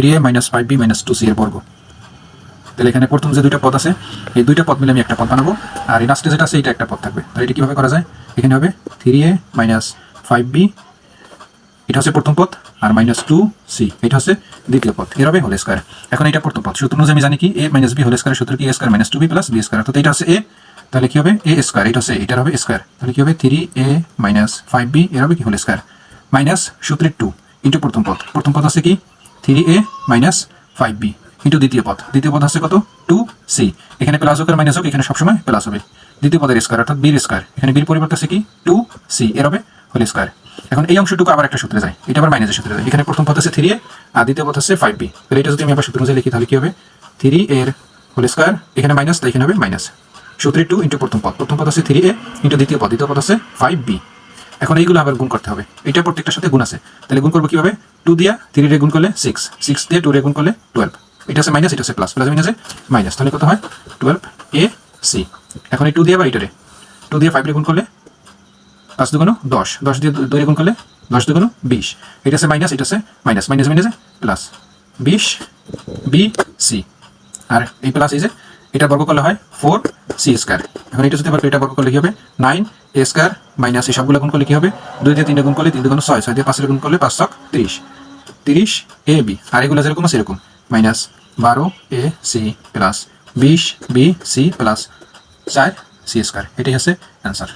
Three A minus five B minus two C এর বর্গ। তাহলে এখানে প্রথম যে দুইটা পদ আছে, এই দুইটা পদ মিলে আমি একটা পদ বানাবো, আর এই লাস্টে যেটা আছে এটা একটা পদ থাকবে। তাহলে এটা কীভাবে করা যায়? এখানে হবে three A minus five B এটা হচ্ছে প্রথম পদ, আর মাইনাস টু সি এটা হচ্ছে দ্বিতীয় পদ। এর হবে হোল স্কোয়ার এখন এটা প্রথম পদ। সূত্র অনুযায়ী আমি জানি কি A minus B whole square সূত্র কি A square minus two B plus B square অর্থাৎ এটা হচ্ছে এ তাহলে কি হবে? এ স্কোয়ার এটা হচ্ছে এটার হবে স্কোয়ার তাহলে কি হবে? Three A minus five B এর হবে কি হোল স্কোয়ার মাইনাস সূত্রের টু ইন্টু প্রথম পথ প্রথম পথ আছে কি? Three A minus five B into দ্বিতীয় পদ। দ্বিতীয় পদ আছে কত? টু সি এখানে প্লাস হোক আর মাইনাস হোক, এখানে সবসময় প্লাস হবে। দ্বিতীয় পদের স্কোয়ার অর্থাৎ বির স্কোয়ার এখানে বির পরিবর্তে আছে কি? টু সি এর হবে হোল স্কোয়ার এখন এই অংশটুকু আবার একটা সূত্রে যায়। এটা আবার মাইনাসের সূত্রে যায়। এখানে প্রথম পদ আছে থ্রি এ আর দ্বিতীয় পদ হচ্ছে ফাইভ বি তাহলে এটা যদি আমি আবার সূত্র অনুযায়ী লিখি, তাহলে কি হবে? থ্রি এর হোল স্কোয়ার এখানে মাইনাস তাই এখানে হবে মাইনাস সূত্রে টু ইন্টু প্রথম পদ। প্রথম পদ আছে থ্রি এ ইন্টু দ্বিতীয় পদ। দ্বিতীয় পদ আছে ফাইভ বি এখন এইগুলো আবার গুণ করতে হবে। এটা প্রত্যেকটার সাথে গুণ আছে। তাহলে গুণ করব কীভাবে? টু দিয়া থ্রি রে গুণ করলে সিক্স সিক্স দিয়ে টু রে গুণ করলে টুয়েলভ এটা আছে মাইনাস এটা আছে প্লাস প্লাস মাইনাসে মাইনাস তাহলে কত হয়? টুয়েলভ এ সি এখন এই টু দিয়ে আবার এটা রে টু দিয়ে ফাইভ রে গুণ করলে পাঁচ দুগুণ দশ। দশ দিয়ে দুই রে গুণ করলে দশ দুগুণ বিশ। এটা আছে মাইনাস এটা আছে মাইনাস মাইনাস মাইনাসে প্লাস বিশ বি সি আর এই প্লাস এই যে, এটা বর্গ করলে হয় ফোর সি স্কোয়ার এখন এটা যদি এটা বর্গ করলে কি হবে? নাইন এ স্কোয়ার মাইনাস এ সবগুলো গুণ করলে কি হবে? দুই দিয়ে তিনটা গুণ করলে তিন দুগুণ ছয় ছয় দিয়ে পাঁচের গুণ করলে পাঁচ ছক তিরিশ। তিরিশ এ বি আর এগুলো যেরকম সেরকম মাইনাস বারো এ সি প্লাস বিশ বি সি প্লাস চার সি স্কোয়ার এটাই হচ্ছে অ্যান্সার